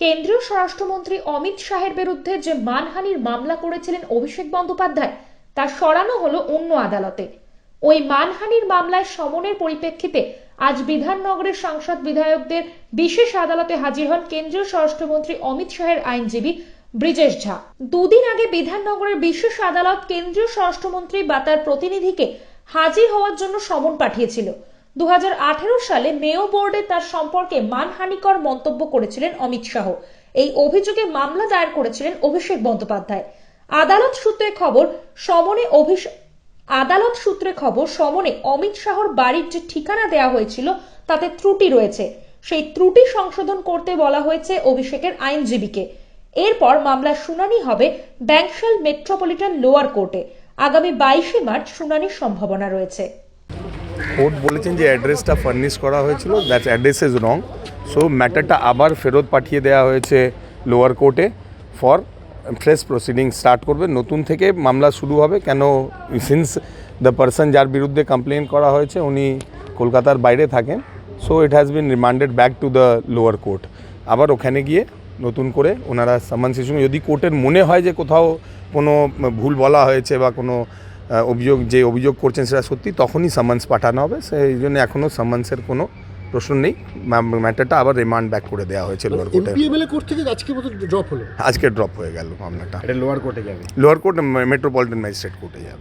কেন্দ্রীয় স্বরাষ্ট্রমন্ত্রী অমিত শাহের বিরুদ্ধে যে মানহানির মামলা করেছিলেন অভিষেক বন্দ্যোপাধ্যায়, তা সরানো হলো অন্য আদালতে। ওই মানহানির মামলায় সমনের পরিপ্রেক্ষিতে আজ বিধাননগরের সাংসদ বিধায়কদের বিশেষ আদালতে হাজির হন কেন্দ্রীয় স্বরাষ্ট্রমন্ত্রী অমিত শাহের আইনজীবী ব্রিজেশ ঝা। দুদিন আগে বিধাননগরের বিশেষ আদালত কেন্দ্রীয় স্বরাষ্ট্রমন্ত্রী বা তার প্রতিনিধিকে হাজির হওয়ার জন্য সমন পাঠিয়েছিল। দু হাজার আঠেরো সালে মেয় বোর্ডে তার সম্পর্কে মানহানিকর মন্তব্য করেছিলেন অমিত শাহ। এই অভিযোগে মামলা দায়ের করেছিলেন অভিষেক বন্দ্যোপাধ্যায়। আদালত সূত্রে খবর, সমনে আদালত সূত্রে খবর, সমনে অমিত শাহর বাড়ির যে ঠিকানা দেওয়া হয়েছিল, তাতে ত্রুটি রয়েছে। সেই ত্রুটি সংশোধন করতে বলা হয়েছে অভিষেকের আইনজীবীকে। এরপর মামলার শুনানি হবে ব্যাংশাল মেট্রোপলিটন লোয়ার কোর্টে। আগামী বাইশে মার্চ শুনানির সম্ভাবনা রয়েছে। কোর্ট বলেছেন যে অ্যাড্রেসটা ফার্নিশ করা হয়েছিল that address is wrong so ম্যাটারটা আবার ফেরত পাঠিয়ে দেওয়া হয়েছে লোয়ার কোর্টে ফর ফ্রেশ প্রসিডিং স্টার্ট করবে। নতুন থেকে মামলা শুরু হবে কেন? সিন্স দ্য পার্সন যার বিরুদ্ধে কমপ্লেন করা হয়েছে, উনি কলকাতার বাইরে থাকেন so it has been remanded back to the lower court আবার ওখানে গিয়ে নতুন করে ওনারা সামান শিশু যদি কোর্টের মনে হয় যে কোথাও কোনো ভুল বলা হয়েছে বা কোনো অভিযোগ যে অভিযোগ করছেন সেটা সত্যি তখনই সামান্স পাঠানো হবে। সেই জন্য এখনও সামান্সের কোনো প্রশ্ন নেই। ম্যাটারটা আবার রিমান্ড ব্যাক করে দেওয়া হয়েছে লোয়ার কোর্টে এমপিএমএল কোর্ট থেকে আজকে মতো ড্রপ হলো? আজকে ড্রপ হয়ে গেল মামলাটা। এটা লোয়ার কোর্টে যাবে। লোয়ার কোর্ট মেট্রোপলিটন ম্যাজিস্ট্রেট কোর্টে যাবে।